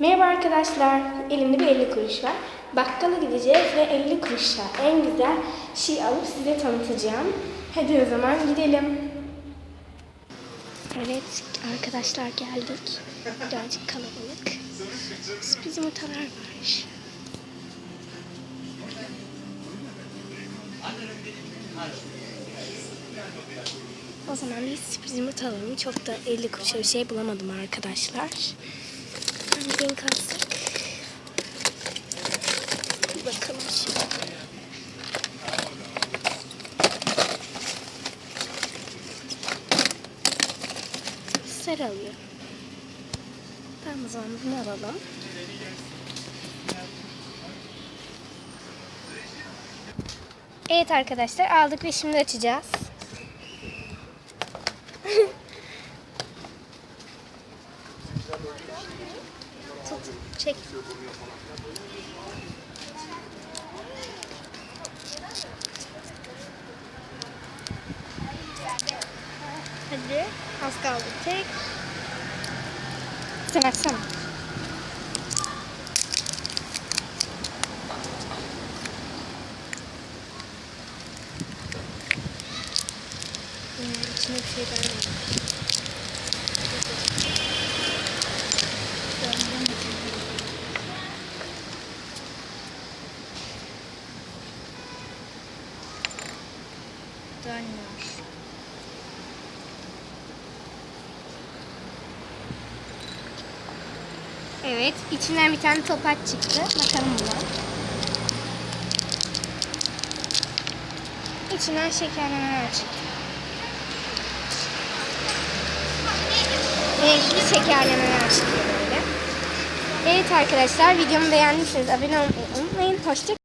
Merhaba arkadaşlar. Elimde bir 50 kuruş var. Bakkala gideceğiz ve 50 kuruşa en güzel şey alıp size tanıtacağım. Hadi o zaman gidelim. Evet arkadaşlar geldik. Birazcık kalabalık. Sürpriz yumurtalar var. O zaman biz sürpriz yumurta alalım. Çok da 50 kuruşa bir şey bulamadım arkadaşlar. Rengin kalsak. Bir bakalım şimdi. Sarı alıyor. Tamam bunu alalım. Evet arkadaşlar aldık ve şimdi açacağız. Tut, çek. Hadi. Az kaldı. Çek. Sen açsana. Hmm, içine bir şey vermedim. Dönmüyor. Evet, içinden bir tane topaç çıktı. Bakalım buna. İçinden şekerlemeler çıktı. Renkli şekerlemeler çıkıyor böyle. Evet arkadaşlar, videomu beğendiyseniz abone olmayı unutmayın. Hoşça